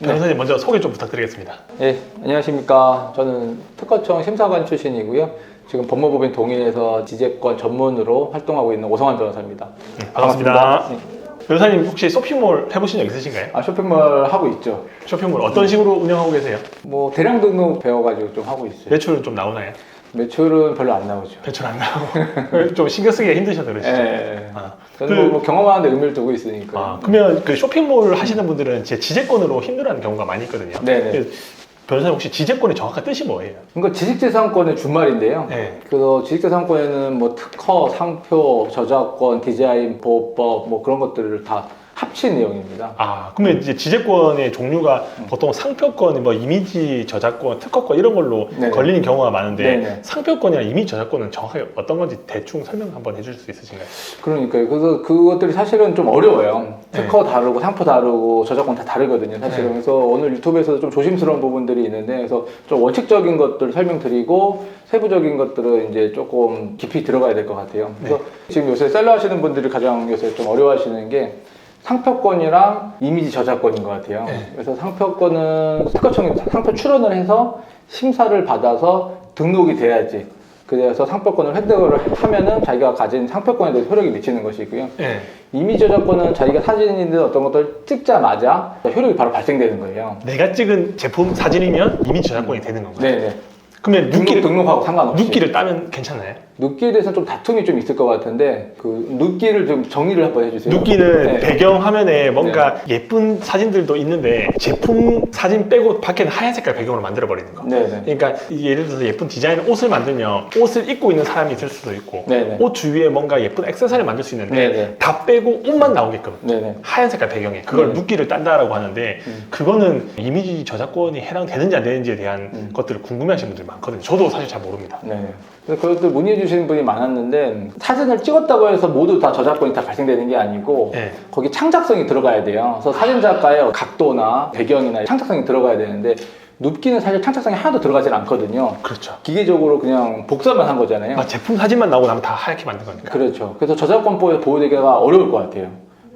변호사님 먼저 소개 좀 부탁드리겠습니다. 예, 안녕하십니까. 저는 특허청 심사관 출신이고요. 지금 법무법인 동일에서 지재권 전문으로 활동하고 있는 오성환 변호사입니다. 네, 반갑습니다. 반갑습니다. 변호사님 혹시 쇼핑몰 해보신 적 있으신가요? 아, 쇼핑몰 하고 있죠. 쇼핑몰 어떤 식으로 운영하고 계세요? 뭐 대량 등록 배워가지고 좀 하고 있어요. 매출은 좀 나오나요? 매출은 별로 안 나오죠. 매출 안 나오고 좀 신경 쓰기가 힘드셔서 예, 그러시죠? 예, 예. 아, 저는 그- 뭐, 뭐 경험하는데 의미를 두고 있으니까. 아, 그러면 그 쇼핑몰 하시는 분들은 제 지재권으로 힘들어하는 경우가 많이 있거든요. 네네. 그 변호사님 혹시 지재권의 정확한 뜻이 뭐예요? 이거 지식재산권의 준말인데요. 네. 그래서 지식재산권에는 뭐 특허, 상표, 저작권, 디자인, 보호법 뭐 그런 것들을 다 합친 내용입니다. 아, 그러면 이제 지재권의 종류가 음. 보통 상표권, 뭐 이미지 저작권, 특허권 이런 걸로 네네. 걸리는 경우가 많은데 네네. 상표권이나 이미지 저작권은 정확하게 어떤 건지 대충 설명 한번 해줄 수 있으신가요? 그러니까요. 그래서 그것들이 사실은 좀 어려워요. 네. 특허 다르고 상표 다르고 저작권 다 다르거든요. 사실은 네. 그래서 오늘 유튜브에서도 좀 조심스러운 부분들이 있는데 그래서 좀 원칙적인 것들 설명드리고 세부적인 것들은 이제 조금 깊이 들어가야 될 것 같아요. 그래서 네. 지금 요새 셀러 하시는 분들이 가장 요새 좀 어려워하시는 게 상표권이랑 이미지 저작권인 것 같아요. 네. 그래서 상표권은 특허청이 상표 출원을 해서 심사를 받아서 등록이 돼야지. 그래서 상표권을 획득을 하면은 자기가 가진 상표권에 대해서 효력이 미치는 것이고요. 네. 이미지 저작권은 자기가 사진이든 어떤 것들 찍자마자 효력이 바로 발생되는 거예요. 내가 찍은 제품 사진이면 이미지 저작권이 되는 건가요? 네네. 그러면 등록, 눕기를, 등록하고 상관없이. 눕기를 따면 괜찮아요? 눕기에 대해서는 좀 다툼이 좀 있을 것 같은데 그 눕기를 좀 정리를 한번 해주세요. 눕기는 네. 배경 화면에 뭔가 예쁜 사진들도 있는데 제품 사진 빼고 밖에는 하얀 색깔 배경으로 만들어 버리는 거. 네네. 그러니까 예를 들어서 예쁜 디자인 옷을 만들면 옷을 입고 있는 사람이 있을 수도 있고 네네. 옷 주위에 뭔가 예쁜 액세서리를 만들 수 있는데 네네. 다 빼고 옷만 나오게끔 네네. 하얀 색깔 배경에 그걸 네네. 눕기를 딴다라고 하는데 음. 그거는 이미지 저작권이 해당되는지 안 되는지에 대한 음. 것들을 궁금해하시는 분들이 많거든요. 저도 사실 잘 모릅니다. 네. 그래서 그것들 문의해 주시는 분이 많았는데 사진을 찍었다고 해서 모두 다 저작권이 다 발생되는 게 아니고 네. 거기 창작성이 들어가야 돼요. 그래서 사진 작가의 각도나 배경이나 창작성이 들어가야 되는데 눕기는 사실 창작성이 하나도 들어가질 않거든요. 그렇죠. 기계적으로 그냥 복사만 한 거잖아요. 아, 제품 사진만 나오고 나면 다 하얗게 만든 거니까. 그렇죠. 그래서 저작권법에 보호되기가 어려울 것 같아요.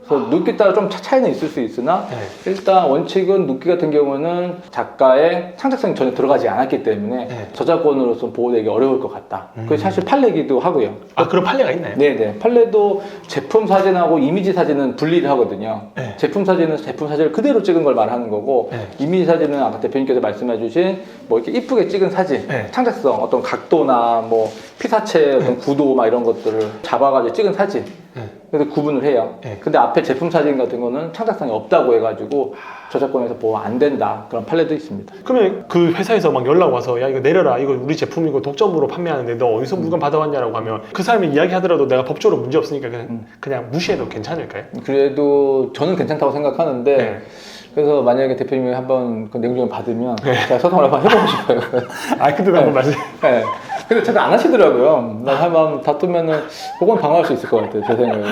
그래서 눕기 따라 좀 차- 차이는 있을 수 있으나 네. 일단 원칙은 눕기 같은 경우는 작가의 창작성이 전혀 들어가지 않았기 때문에 네. 저작권으로서 보호되기 어려울 것 같다. 음. 그게 사실 판례기도 하고요. 아 그런 판례가 있나요? 네네. 판례도 제품 사진하고 이미지 사진은 분리를 하거든요. 네. 제품 사진은 제품 사진을 그대로 찍은 걸 말하는 거고, 네. 이미지 사진은 아까 대표님께서 말씀해주신 뭐 이렇게 이쁘게 찍은 사진, 네. 창작성, 어떤 각도나 뭐 피사체 어떤 구도 막 이런 것들을 잡아가지고 찍은 사진. 네. 그래서 구분을 해요. 네. 근데 앞에 제품 사진 같은 거는 창작성이 없다고 해가지고 저작권에서 보호 안 된다. 그런 판례도 있습니다. 그러면 그 회사에서 막 연락 와서 야 이거 내려라 이거 우리 제품이고 독점으로 판매하는데 너 어디서 물건 받아왔냐라고 하면 그 사람이 이야기하더라도 내가 법적으로 문제 없으니까 그냥, 음. 그냥 무시해도 괜찮을까요? 그래도 저는 괜찮다고 생각하는데, 네. 그래서 만약에 대표님이 한번 그 내용 좀 받으면 네. 제가 소통을 한번 해보고 싶어요. 아 근데 한번 말씀 네. 근데 제가 안 하시더라고요. 나 한번 다투면은 그건 방어할 수 있을 것 같아요. 제 생각에는.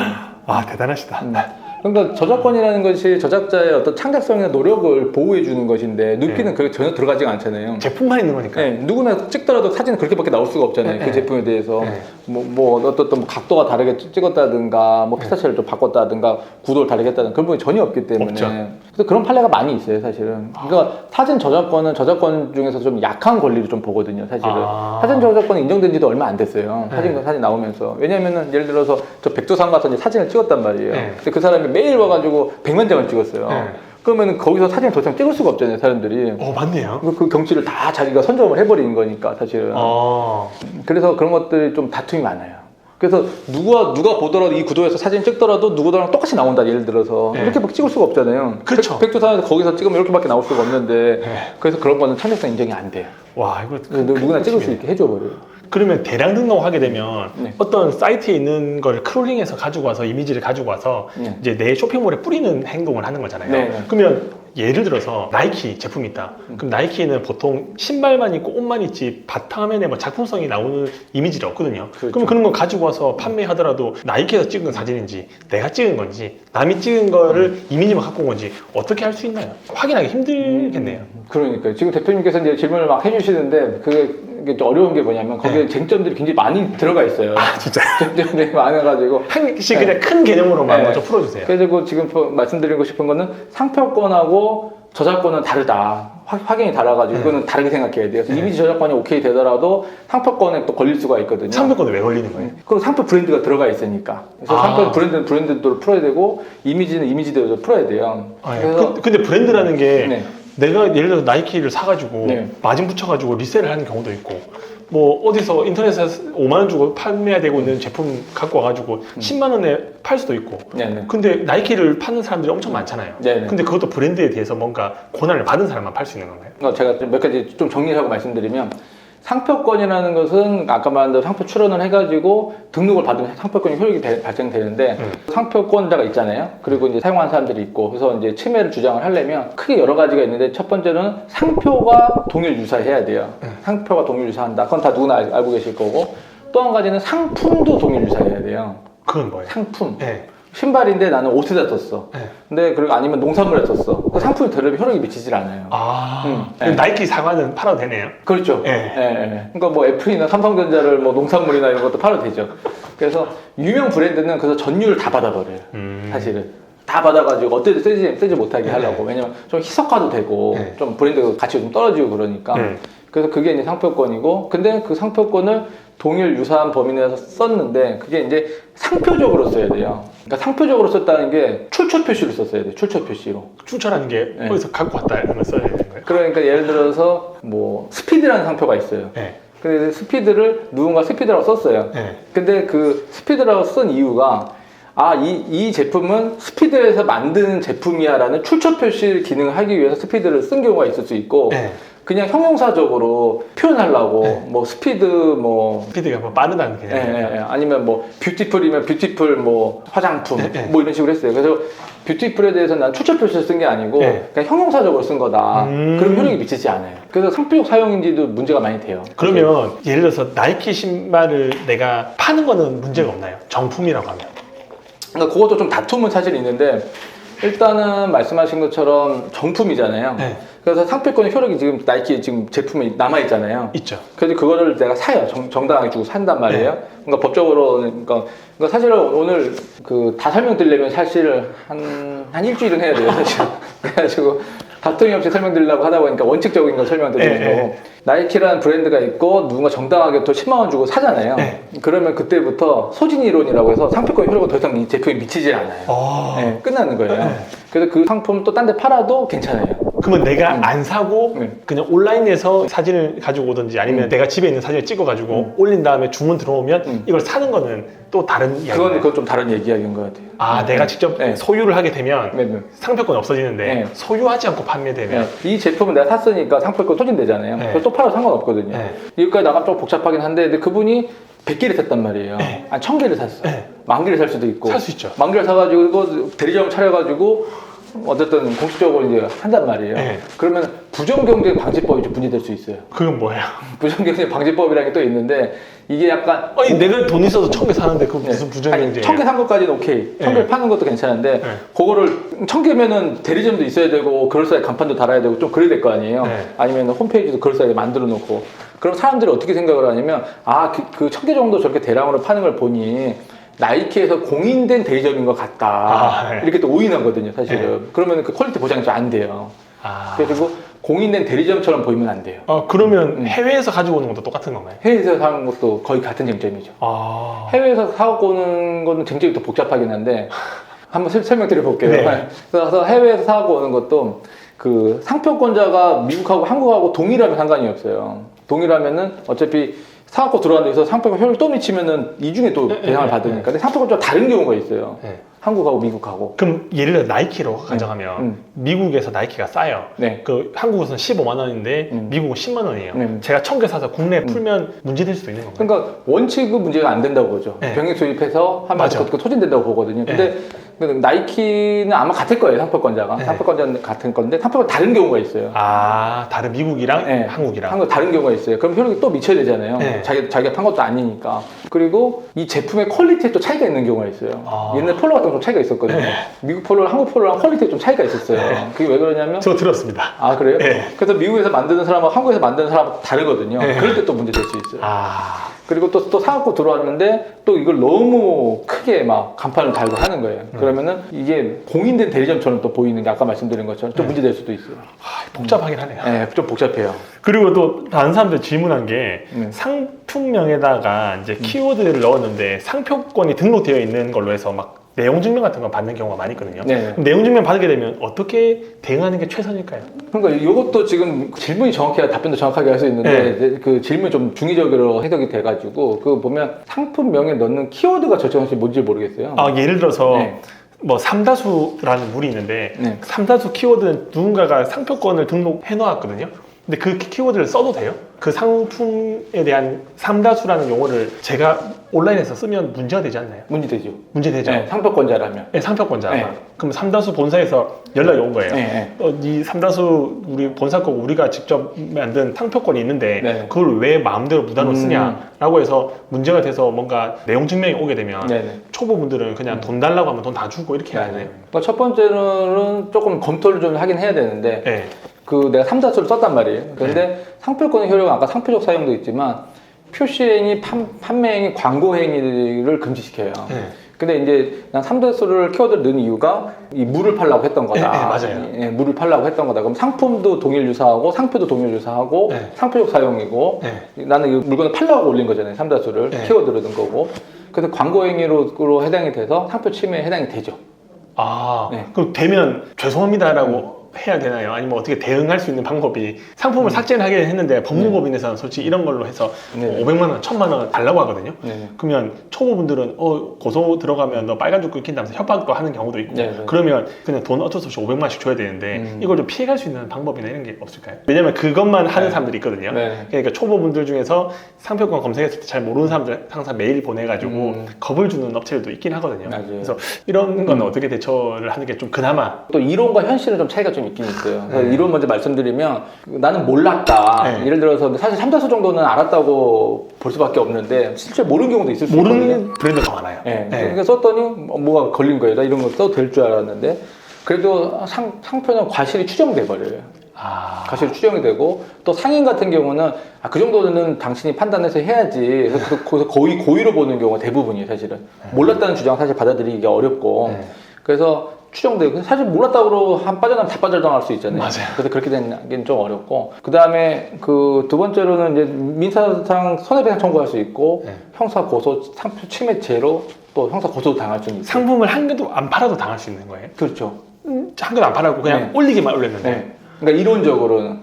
아 대단하시다 음. 그러니까 저작권이라는 것이 저작자의 어떤 창작성이나 노력을 보호해 주는 것인데 눕기는 네. 그게 전혀 들어가지가 않잖아요. 제품만 있는 거니까 네, 누구나 찍더라도 사진은 그렇게밖에 나올 수가 없잖아요. 네, 그 네. 제품에 대해서 네. 뭐, 뭐 어떤 뭐 각도가 다르게 찍었다든가 뭐 피사체를 좀 바꿨다든가 구도를 다르게 했다든가 그런 부분이 전혀 없기 때문에 없죠. 그래서 그런 판례가 많이 있어요, 사실은. 그러니까 사진 저작권은 저작권 중에서 좀 약한 권리를 좀 보거든요, 사실은. 아. 사진 저작권이 인정된 지도 얼마 안 됐어요. 네. 사진 사진 나오면서 왜냐면은 예를 들어서 저 백두산 가서 이제 사진을 찍었단 말이에요. 네. 근데 그 사람이 매일 와가지고 100만 장을 찍었어요. 네. 그러면은 거기서 사진을 더 이상 찍을 수가 없잖아요, 사람들이. 어 맞네요 그- 그 경치를 다 자기가 선점을 해버리는 거니까 사실은. 어 그래서 그런 것들이 좀 다툼이 많아요. 그래서 누가 누가 보더라도 이 구도에서 사진 찍더라도 누구랑 똑같이 나온다 예를 들어서 네. 이렇게 막 찍을 수가 없잖아요. 그렇죠. 백- 백두산에서 거기서 찍으면 이렇게밖에 나올 수가 없는데 네. 그래서 그런 거는 창작성 인정이 안 돼요. 와 이거 누- 누구나 찍을 수 있게 해줘 버려요. 그러면 대량 등록하게 되면 네. 어떤 사이트에 있는 걸 크롤링해서 가지고 와서 이미지를 가지고 와서 네. 이제 내 쇼핑몰에 뿌리는 행동을 하는 거잖아요. 네, 네. 그러면 예를 들어서 나이키 제품이 있다. 음. 그럼 나이키는 보통 신발만 있고 옷만 있지 바탕화면에 뭐 작품성이 나오는 이미지가 없거든요. 그렇죠. 그럼 그런 거 가지고 와서 판매하더라도 나이키에서 찍은 사진인지 내가 찍은 건지 남이 찍은 거를 음. 이미지만 갖고 온 건지 어떻게 할 수 있나요? 확인하기 힘들겠네요. 그러니까요. 지금 대표님께서 이제 질문을 막 해주시는데 그게 이게 좀 어려운 게 뭐냐면 거기에 네. 쟁점들이 굉장히 많이 들어가 있어요. 아 진짜 쟁점들이 많아가지고 한씩 그냥 큰 개념으로만 네. 먼저 풀어주세요. 그래서 지금 또 말씀드리고 싶은 거는 상표권하고 저작권은 다르다. 확- 확연히 달라가지고 네. 이거는 다르게 생각해야 돼요. 네. 이미지 저작권이 오케이 되더라도 상표권에 또 걸릴 수가 있거든요. 상표권에 왜 걸리는 거예요? 그리고 상표 브랜드가 들어가 있으니까. 그래서 아. 상표 브랜드는 브랜드대로 풀어야 되고 이미지는 이미지대로 풀어야 돼요. 아, 예. 그래서 그, 근데 브랜드라는 게 네. 내가 예를 들어 나이키를 사가지고 네. 마진 붙여가지고 리셀을 하는 경우도 있고 뭐 어디서 인터넷에서 5만 원 주고 판매되고 있는 제품 갖고 와가지고 10만 원에 팔 수도 있고 네네. 근데 나이키를 파는 사람들이 엄청 많잖아요. 네네. 근데 그것도 브랜드에 대해서 뭔가 권한을 받은 사람만 팔 수 있는 건가요? 어, 제가 좀몇 가지 좀 정리하고 말씀드리면 상표권이라는 것은 아까 말한 대로 상표 출원을 해가지고 등록을 받으면 상표권이 효력이 배- 발생되는데 음. 상표권자가 있잖아요. 그리고 이제 사용하는 사람들이 있고 그래서 이제 침해를 주장을 하려면 크게 여러 가지가 있는데 첫 번째는 상표가 동일 유사해야 돼요. 음. 상표가 동일 유사한다. 그건 다 누구나 알- 알고 계실 거고 또 한 가지는 상품도 동일 유사해야 돼요. 그건 뭐예요? 상품. 네. 신발인데 나는 옷에다 썼어. 네. 근데 그리고 아니면 농산물에 썼어. 그 상품이 되려면 효력이 미치질 않아요. 아, 음. 그럼 네. 나이키 사과는 팔아도 되네요. 그렇죠. 예. 예, 예. 그러니까 뭐 애플이나 삼성전자를 뭐 농산물이나 이런 것도 팔아도 되죠. 그래서 유명 브랜드는 그래서 전유를 다 받아버려요. 음. 사실은. 다 받아가지고 어떻게든 쓰지, 쓰지 못하게 네. 하려고. 왜냐면 좀 희석화도 되고 네. 좀 브랜드 가치가 좀 떨어지고 그러니까. 네. 그래서 그게 이제 상표권이고 근데 그 상표권을 동일 유사한 범위 내에서 썼는데 그게 이제 상표적으로 써야 돼요. 그러니까 상표적으로 썼다는 게 출처 표시로 썼어야 돼요. 출처 표시로. 추천하는 게 네. 어디서 갖고 왔다 이러면 써야 되는 거예요. 그러니까 예를 들어서 뭐 스피드라는 상표가 있어요. 네. 근데 스피드를 누군가 스피드라고 썼어요. 네. 근데 그 스피드라고 쓴 이유가 아, 이, 이 제품은 스피드에서 만드는 제품이야라는 출처 표시 기능을 하기 위해서 스피드를 쓴 경우가 있을 수 있고 네. 그냥 형용사적으로 표현하려고 네. 뭐 스피드 뭐 스피드가 뭐 빠르다는 예, 개념. 예, 예. 아니면 뭐 뷰티풀이면 뷰티풀 뭐 화장품 네, 네. 뭐 이런 식으로 했어요. 그래서 뷰티풀에 대해서 난 출처 표시를 쓴 게 아니고 네. 그냥 형용사적으로 쓴 거다. 음. 그럼 효력이 미치지 않아요. 그래서 상표적 사용인지도 문제가 많이 돼요. 그러면 예를 들어서 나이키 신발을 내가 파는 거는 문제가 없나요? 정품이라고 하면. 그러니까 그것도 좀 다툼은 사실 있는데 일단은 말씀하신 것처럼 정품이잖아요. 네. 그래서 상표권의 효력이 지금 나이키 지금 제품이 남아 있잖아요. 있죠. 그래서 그거를 내가 사요. 정, 정당하게 주고 산단 말이에요. 그러니까 법적으로 그러니까, 그러니까 사실은 오늘 그 다 설명드리려면 사실 한, 한 일주일은 해야 돼요, 사실. 그래가지고 다툼이 없이 설명드리려고 하다 보니까 원칙적인 걸 설명드리는 네, 거고. 네. 나이키라는 브랜드가 있고 누군가 정당하게 또 10만 원 주고 사잖아요. 네. 그러면 그때부터 소진 이론이라고 해서 상표권 효력은 더 이상 이 제품에 미치질 않아요. 아. 네, 끝나는 거예요. 네. 그래서 그 상품 또 딴 데 팔아도 괜찮아요. 그러면 내가 음. 안 사고 네. 그냥 온라인에서 사진을 가지고 오든지 아니면 음. 내가 집에 있는 사진을 찍어가지고 올린 다음에 주문 들어오면 음. 이걸 사는 거는 또 다른 이야기예요. 그건 그건 좀 다른 얘기인 것 같아요. 아, 내가 직접 네. 소유를 하게 되면 네, 네. 상표권 이 없어지는데 네. 소유하지 않고 판매되면 네. 이 제품은 내가 샀으니까 상표권 소진되잖아요. 네. 그래서 또 팔아도 상관없거든요. 네. 여기까지 나가면 좀 복잡하긴 한데 근데 그분이 100개를 샀단 말이에요. 네. 한 1000개를 샀어. 네. 만 개를 살 수도 있고. 살 수 있죠. 만 개를 사가지고 이거 대리점 차려가지고 어쨌든 공식적으로 이제 한단 말이에요. 네. 그러면 부정경쟁 방지법이 좀 문제될 수 있어요. 그건 뭐예요? 부정경쟁 방지법이라는 게 또 있는데 이게 약간 아니 내가 돈 있어서 천개 사는데 그 무슨 네. 부정경쟁이에요? 천개 산 것까지는 오케이. 천 네. 개 파는 것도 괜찮은데 네. 그거를 천 개면은 대리점도 있어야 되고 그럴싸하게 간판도 달아야 되고 좀 그래야 될 거 아니에요. 네. 아니면 홈페이지도 그럴싸하게 만들어 놓고 그럼 사람들이 어떻게 생각을 하냐면 아그 천개 정도 저렇게 대량으로 파는 걸 보니 나이키에서 공인된 대리점인 것 같다. 아, 네. 이렇게 또 오인하거든요, 사실은. 그러면 그 퀄리티 보장이 좀 안 돼요. 아, 그리고 공인된 대리점처럼 보이면 안 돼요. 어, 그러면 음. 해외에서 가지고 오는 것도 똑같은 건가요? 해외에서 사는 것도 거의 같은 쟁점이죠. 아, 해외에서 사갖고 오는 거는 쟁점이 더 복잡하긴 한데 한번 설- 설명드려 볼게요. 네. 그래서 해외에서 사갖고 오는 것도 그 상표권자가 미국하고 한국하고 동일하면 상관이 없어요. 동일하면은 어차피 사갖고 들어간 데서 상표권 효율 또 미치면은 이 중에 또 네, 대상을 네, 받으니까. 근데 상표권자가 다른 경우가 있어요. 네. 한국하고 미국하고. 그럼 예를 들어 나이키로 가정하면 음. 미국에서 나이키가 싸요. 네. 그 한국에서는 15만 원인데 음. 미국은 10만 원이에요. 네. 제가 천 개 사서 국내에 음. 풀면 문제될 수도 있는 건가요? 그러니까 원칙은 문제가 안 된다고 보죠. 네. 병역 수입해서 맞아. 그거 소진된다고 보거든요. 근데 근데 나이키는 아마 같을 거예요. 상표권자가. 네. 상표권자는 같은 건데 상표권 다른 경우가 있어요. 아, 다른 미국이랑 네. 한국이랑. 한국 다른 경우가 있어요. 그럼 효력이 또 미쳐야 되잖아요. 네. 네. 자기, 자기가 판 것도 아니니까. 그리고 이 제품의 퀄리티에 또 차이가 있는 경우가 있어요. 아. 옛날 폴로 같은 거좀 차이가 있었거든요. 네. 미국 폴로랑 한국 폴로랑 퀄리티에 좀 차이가 있었어요. 네. 그게 왜 그러냐면 저 들었습니다. 아 그래요? 네. 그래서 미국에서 만드는 사람하고 한국에서 만드는 사람하고 다르거든요. 네. 그럴 때 또 문제 될 수 있어요. 아, 그리고 또, 또 사갖고 들어왔는데 또 이걸 너무 크게 막 간판을 달고 하는 거예요. 음. 그러면은 이게 공인된 대리점처럼 또 보이는 게 아까 말씀드린 것처럼 네. 좀 문제 될 수도 있어요. 아, 복잡하긴 하네요. 네, 좀 복잡해요. 그리고 또 다른 사람들 질문한 게 네. 상품명에다가 이제 키워드를 넣었는데 상표권이 등록되어 있는 걸로 해서 막 내용 증명 같은 거 받는 경우가 많이 있거든요. 네. 그럼 내용 증명 받게 되면 어떻게 대응하는 게 최선일까요? 그러니까 이것도 지금 질문이 정확해야 답변도 정확하게 할 수 있는데 네. 그 질문이 좀 중의적으로 해석이 돼가지고 그 보면 상품명에 넣는 키워드가 절정하시 뭔지 모르겠어요. 아, 예를 들어서 네. 뭐 삼다수라는 물이 있는데 네. 삼다수 키워드는 누군가가 상표권을 등록해 놓았거든요. 근데 그 키워드를 써도 돼요? 그 상품에 대한 삼다수라는 용어를 제가 온라인에서 쓰면 문제가 되지 않나요? 문제되죠. 문제 되죠. 네, 상표권자라면. 네, 상표권자. 네. 그럼 삼다수 본사에서 연락이 온 거예요. 네, 네. 어, 이 삼다수 우리 본사 거 우리가 직접 만든 상표권이 있는데 네. 그걸 왜 마음대로 무단으로 음. 쓰냐라고 해서 문제가 돼서 뭔가 내용 증명이 오게 되면 네, 네. 초보분들은 그냥 돈 달라고 하면 돈 다 주고 이렇게 해야 네, 되나요? 네. 그러니까 첫 번째는 조금 검토를 좀 하긴 해야 되는데 네. 그 내가 삼다수를 썼단 말이에요. 그런데 상표권의 효력은 아까 상표적 사용도 있지만 표시행위, 판, 판매행위, 광고행위를 금지시켜요. 네. 근데 이제 난 삼다수를 키워드를 넣은 이유가 이 물을 팔라고 했던 거다. 네, 네, 맞아요. 예, 물을 팔라고 했던 거다. 그럼 상품도 동일 유사하고 상표도 동일 유사하고 네. 상표적 사용이고 네. 나는 이 물건을 팔라고 올린 거잖아요. 삼다수를 네. 키워드로 넣은 거고. 그래서 광고행위로 해당이 돼서 상표 침해에 해당이 되죠. 아, 네. 그럼 되면 죄송합니다라고 해야 되나요? 아니면 어떻게 대응할 수 있는 방법이 상품을 삭제를 하긴 했는데 법무법인에서는 솔직히 이런 걸로 해서 네. 뭐 500만 원, 1000만 원 달라고 하거든요. 네. 그러면 초보분들은 어 고소 들어가면 너 빨간 줄 끊긴다면서 협박도 하는 경우도 있고 네, 네. 그러면 그냥 돈 어쩔 수 없이 500만씩 줘야 되는데 음. 이걸 좀 피해갈 수 있는 방법이나 이런 게 없을까요? 왜냐면 그것만 하는 네. 사람들이 있거든요. 네. 그러니까 초보분들 중에서 상표권 검색했을 때 잘 모르는 사람들 항상 메일 보내가지고 음. 겁을 주는 업체들도 있긴 하거든요. 맞아요. 그래서 이런 건 음. 어떻게 대처를 하는 게 좀 그나마 또 이론과 현실은 좀 차이가 좀 있긴 있어요. 네. 이론 먼저 말씀드리면 나는 몰랐다. 네. 예를 들어서 사실 삼다수 정도는 알았다고 볼 수밖에 없는데 실제 모르는 경우도 있을 수 있거든요. 모르는 브랜드가 더 많아요. 네. 네. 그러니까 썼더니 뭐- 뭐가 걸린 거예요. 나 이런 거 써도 될 줄 알았는데 그래도 상, 상표는 과실이 추정돼 버려요. 아, 과실이 추정이 되고 또 상인 같은 경우는 아, 그 정도는 당신이 판단해서 해야지. 그래서 그- 거의 고의로 보는 경우가 대부분이에요, 사실은. 몰랐다는 주장 사실 받아들이기가 어렵고. 네. 그래서 추정되고 사실 몰랐다고 한 빠져나면 다 빠져나갈 수 있잖아요. 맞아요. 그래서 그렇게 되는 좀 어렵고 그 다음에 그 두 번째로는 이제 민사상 손해배상 청구할 수 있고 네. 형사 고소 상표 침해죄로 또 형사 고소 당할 수는 있어요. 상품을 한 개도 안 팔아도 당할 수 있는 거예요. 그렇죠. 음, 한 개도 안 팔아고 그냥 네. 올리기만 올렸는데. 네. 그러니까 이론적으로는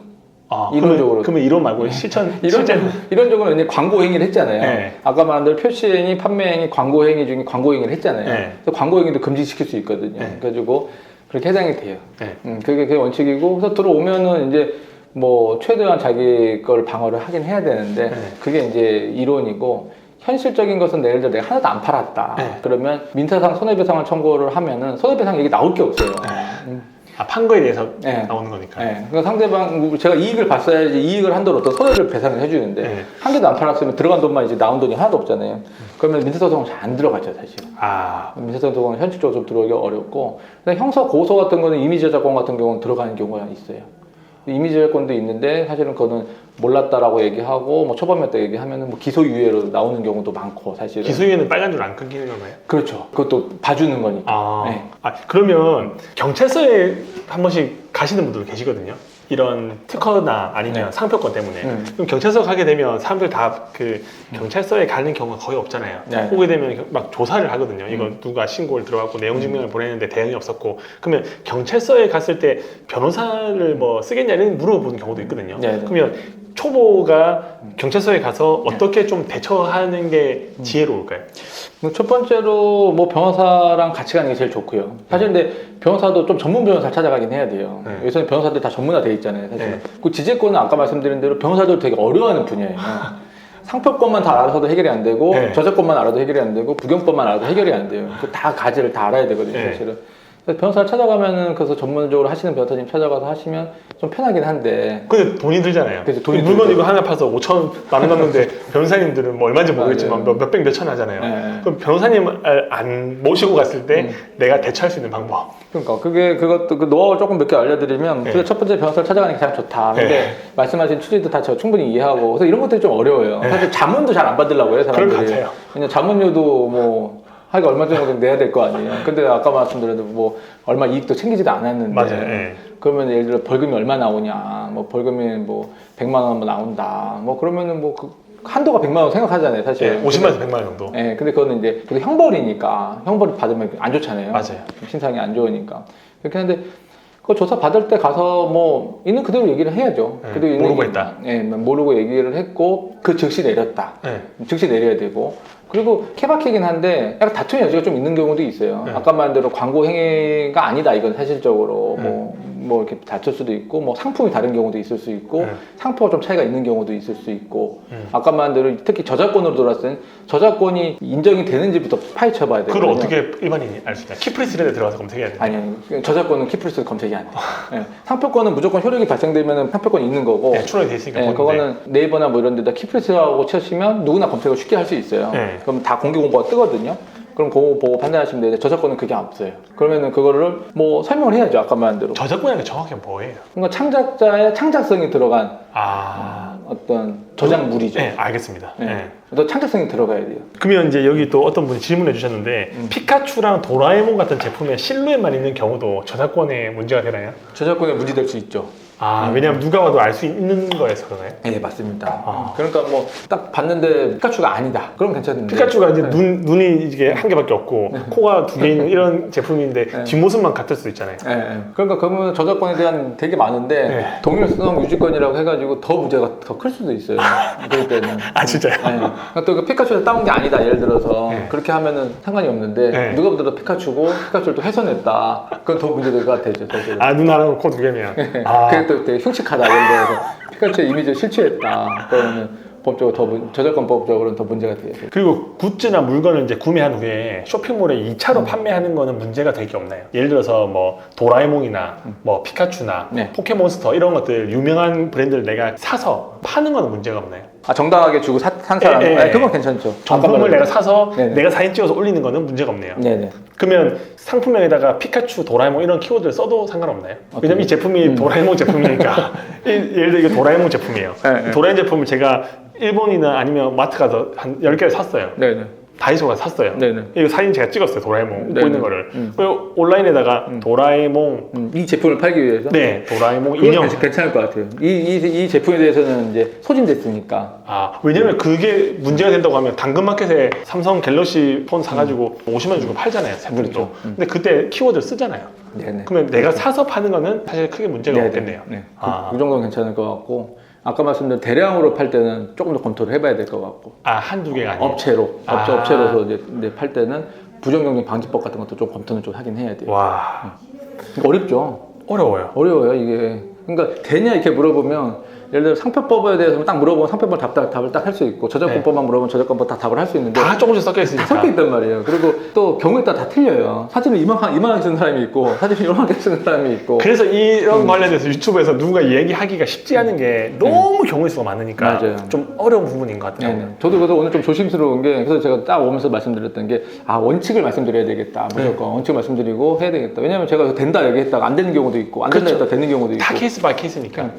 아, 이론적으로. 그러면, 이론 말고 실천 이런 실제 이론적으로는 이제 광고 행위를 했잖아요. 네. 아까 말한 대로 표시 행위, 판매 행위, 광고 행위 중에 광고 행위를 했잖아요. 네. 그래서 광고 행위도 금지시킬 수 있거든요. 네. 그래가지고 그렇게 해당이 돼요. 네. 음, 그게 그게 원칙이고 그래서 들어오면은 이제 뭐 최대한 자기 걸 방어를 하긴 해야 되는데 네. 그게 이제 이론이고 현실적인 것은 예를 들어 내가 하나도 안 팔았다. 네. 그러면 민사상 손해배상을 청구를 하면은 손해배상 얘기 나올 게 없어요. 음. 아, 판 거에 대해서 네. 나오는 거니까. 네. 그러니까 상대방 제가 이익을 봤어야지 이익을 한도로 어떤 손해를 배상을 해주는데 네. 한 개도 안 팔았으면 들어간 돈만 이제 나온 돈이 하나도 없잖아요. 그러면 민사소송은 잘 안 들어가죠 사실. 아, 민사소송은 현실적으로 좀 들어오기 어렵고 형사 고소 같은 거는 이미지 저작권 같은 경우는 들어가는 경우가 있어요. 이미지 저작권도 있는데 사실은 그거는 몰랐다라고 얘기하고 뭐 초범이었다 얘기하면은 뭐 기소유예로 나오는 경우도 많고 사실은. 기소유예는 빨간 줄 안 끊기는 건가요? 그렇죠. 그것도 봐주는 거니까. 아, 네. 아, 그러면 경찰서에 한 번씩 가시는 분들 계시거든요. 이런 특허나 아니면 네. 상표권 때문에. 음. 그럼 경찰서 가게 되면 사람들 다 그 경찰서에 가는 경우가 거의 없잖아요. 네. 오게 되면 막 조사를 하거든요. 이거 음. 누가 신고를 들어갔고 내용 증명을 보내는데 대응이 없었고 그러면 경찰서에 갔을 때 변호사를 뭐 쓰겠냐 이런 물어보는 경우도 있거든요. 네, 네. 그러면 초보가 경찰서에 가서 어떻게 좀 대처하는 게 음. 지혜로울까요? 뭐첫 번째로 뭐 변호사랑 같이 가는 게 제일 좋고요. 사실 근데 변호사도 좀 전문 변호사 찾아가긴 해야 돼요. 네. 요새는 변호사들 다 전문화돼 있잖아요. 사실. 네. 그 지재권은 아까 말씀드린 대로 변호사들 되게 어려워하는 분야예요. 상표권만 다 알아서도 해결이 안 되고 네. 저작권만 알아도 해결이 안 되고 부경법만 알아도 해결이 안 돼요. 그다 가지를 다 알아야 되거든요, 네. 사실은. 변호사를 찾아가면은 그래서 전문적으로 하시는 변호사님 찾아가서 하시면 좀 편하긴 한데 근데 돈이 들잖아요. 그치, 돈이 물건 들죠. 이거 하나 팔아서 5천 만원 남는데 변호사님들은 뭐 얼마인지 모르겠지만. 몇- 몇백 몇천 하잖아요. 네. 그럼 변호사님을 안 모시고 갔을 때 음. 내가 대처할 수 있는 방법. 그러니까 그게 그것도 그 노하우 조금 몇 개 알려드리면 네. 그래서 첫 번째 변호사를 찾아가는 게 가장 좋다. 근데 네. 말씀하신 취지도 다저 충분히 이해하고 그래서 이런 것들이 좀 어려워요. 네. 사실 자문도 잘 안 받으려고 해요 사람들이. 것 같아요. 그냥 자문료도 뭐 하기가 얼마 정도 내야 될 거 아니에요. 근데 아까 말씀드렸도 뭐 얼마 이익도 챙기지도 않았는데 맞아요. 예. 그러면 예를 들어 벌금이 얼마 나오냐, 뭐 벌금이 뭐 100만 원 나온다, 뭐 그러면은 뭐 그 한도가 100만 원 생각하잖아요, 사실. 예, 50만에서 100만 원 정도. 예, 근데 그거는 이제 그래도 형벌이니까 형벌 받으면 안 좋잖아요. 맞아요. 신상이 안 좋으니까. 그렇게 하는데 그 조사 받을 때 가서 뭐 있는 그대로 얘기를 해야죠. 네, 그대로 모르고 얘기- 했다. 예, 모르고 얘기를 했고 그 즉시 내렸다. 예. 즉시 내려야 되고 그리고 케바케긴 한데 약간 다툼의 여지가 좀 있는 경우도 있어요. 네. 아까 말한 대로 광고 행위가 아니다 이건 사실적으로 네. 뭐, 뭐 이렇게 다툴 수도 있고 뭐 상품이 다른 경우도 있을 수 있고 네. 상표가 좀 차이가 있는 경우도 있을 수 있고 음. 아까 말한 대로 특히 저작권으로 돌았을 땐 저작권이 인정이 되는지부터 파헤쳐봐야 돼요. 그걸 어떻게 일반인이 알 수 있냐? 키프리스 이런 데 들어가서 검색해야 돼. 아니, 아니 저작권은 키프리스 검색이 안 돼. 예. 상표권은 무조건 효력이 발생되면 상표권이 있는 거고 예, 출원이 돼 있으니까 예, 보는데. 그거는 네이버나 뭐 이런 데다 키프리스라고 치시면 누구나 검색을 쉽게 할 수 있어요. 네. 그럼 다 공개 공부가 뜨거든요. 그럼 그거 보고 판단하시면 되는데 저작권은 그게 없어요. 그러면은 그거를 뭐 설명을 해야죠. 아까 말한 대로. 저작권이라는 게 정확히 뭐예요? 그러니까 창작자의 창작성이 들어간 아, 어떤 저작물이죠. 네, 알겠습니다. 네. 예. 또 창작성이 들어가야 돼요. 그러면 이제 여기 또 어떤 분이 질문해 주셨는데 음. 피카츄랑 도라에몽 같은 제품에 실루엣만 있는 경우도 저작권에 문제가 되나요? 저작권에 문제될 수 있죠. 아, 왜냐면 누가 봐도 알 수 있는 거여서 그러나요? 네, 맞습니다. 아. 그러니까 뭐 딱 봤는데 피카츄가 아니다. 그럼 괜찮은데. 피카츄가 이제 네. 눈, 눈이 이게 한 개밖에 없고 코가 두 개 있는 이런 제품인데 네. 뒷모습만 같을 수 있잖아요. 예, 예. 그러니까 그러면 저작권에 대한 되게 많은데 네. 동일성 유지권이라고 해가지고 더 문제가 더 클 수도 있어요. 그럴 때는. 아, 진짜요? 예. 그러니까 또그 피카츄에서 따온 게 아니다. 예를 들어서 네. 그렇게 하면은 상관이 없는데 네. 누가 보더라도 피카츄고 피카츄를 또 훼손했다. 그건 더 문제될 것 같아요. 사실. 아, 눈 하나랑 코두 개면. 아, 그 게또 되게 흉측하다. 예를 들어서 피카츄의 이미지를 실추했다. 그러면 법적으로 더 문- 저작권 법적으로는 더 문제가 돼요. 그리고 굿즈나 물건을 이제 구매한 후에 쇼핑몰에 2차로 판매하는 거는 문제가 될 게 없나요? 예를 들어서 뭐 도라에몽이나 뭐 피카츄나 네. 포켓몬스터 이런 것들 유명한 브랜드를 내가 사서 파는 거는 문제가 없나요? 아 정당하게 주고 사, 산 사람, 예, 예, 네, 예. 그건 괜찮죠. 정품을 아까 내가 사서 네네. 내가 사진 찍어서 올리는 거는 문제가 없네요. 네네. 그러면 상품명에다가 피카츄, 도라에몽 이런 키워드를 써도 상관없나요? 왜냐면 이 제품이 음. 도라에몽 제품이니까 이- 예를 들어 이게 도라에몽 제품이에요. 네, 네. 도라에몽 제품을 제가 일본이나 아니면 마트 가서 한 10개를 샀어요. 네네. 다이소 가서 샀어요. 네네. 이거 사진 제가 찍었어요. 도라에몽 웃고 네네. 있는 거를. 음. 그리고 온라인에다가 도라에몽 음, 이 제품을 팔기 위해서 네 도라에몽 그건 인형 괜찮- 괜찮을 것 같아요. 이, 이, 이 제품에 대해서는 이제 소진됐으니까. 아 왜냐면 그게 문제가 된다고 하면 당근마켓에 삼성 갤럭시 폰 사가지고 50만 원 주고 팔잖아요 제품도 그렇죠. 음. 근데 그때 키워드를 쓰잖아요 네네. 그러면 내가 사서 파는 거는 사실 크게 문제가 네네. 없겠네요 네. 아. 그, 그 정도는 괜찮을 것 같고. 아까 말씀드린 대량으로 팔 때는 조금 더 검토를 해봐야 될 것 같고. 아 한두 개가 아니고 업체로, 업체, 아. 업체로서 이제, 이제 팔 때는 부정경쟁 방지법 같은 것도 좀 검토는 좀 하긴 해야 돼요. 와 어렵죠. 어려워요 어려워요, 이게. 그러니까 되냐 이렇게 물어보면 예를 들어 상표법에 대해서 딱 물어보면 상표법 답, 답, 답을 딱 할 수 있고 저작권법만 물어보면 저작권법 다 답을 할 수 있는데 다 조금씩 섞여 다 있으니까 섞여 있단 말이에요. 그리고 또 경우에 따라 다 틀려요. 사진을 이만큼, 이만하게 쓰는 사람이 있고, 사진을 이만하게 쓰는 사람이 있고. 그래서 이런 음. 관련해서 유튜브에서 누군가 얘기하기가 쉽지 않은 게 너무 경우의 수가 많으니까 맞아요. 좀 어려운 부분인 것 같아요 네네. 저도 그래서 오늘 좀 조심스러운 게, 그래서 제가 딱 오면서 말씀드렸던 게, 아, 원칙을 말씀드려야 되겠다. 네. 무조건. 원칙 말씀드리고 해야 되겠다. 왜냐면 제가 된다 얘기했다가 안 되는 경우도 있고, 안 된다 그렇죠. 했다가 되는 경우도 있고. 다 케이스 바이 케이스니까